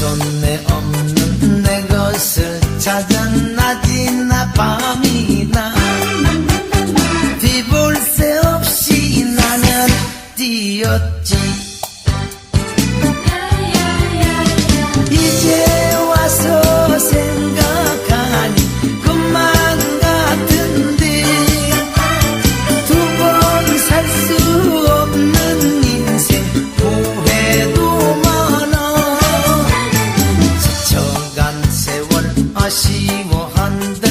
손에 없는 내 것을 찾아 낮이나 밤이나. 뒤볼 새 없이 나는 뛰었지 아쉬워한다.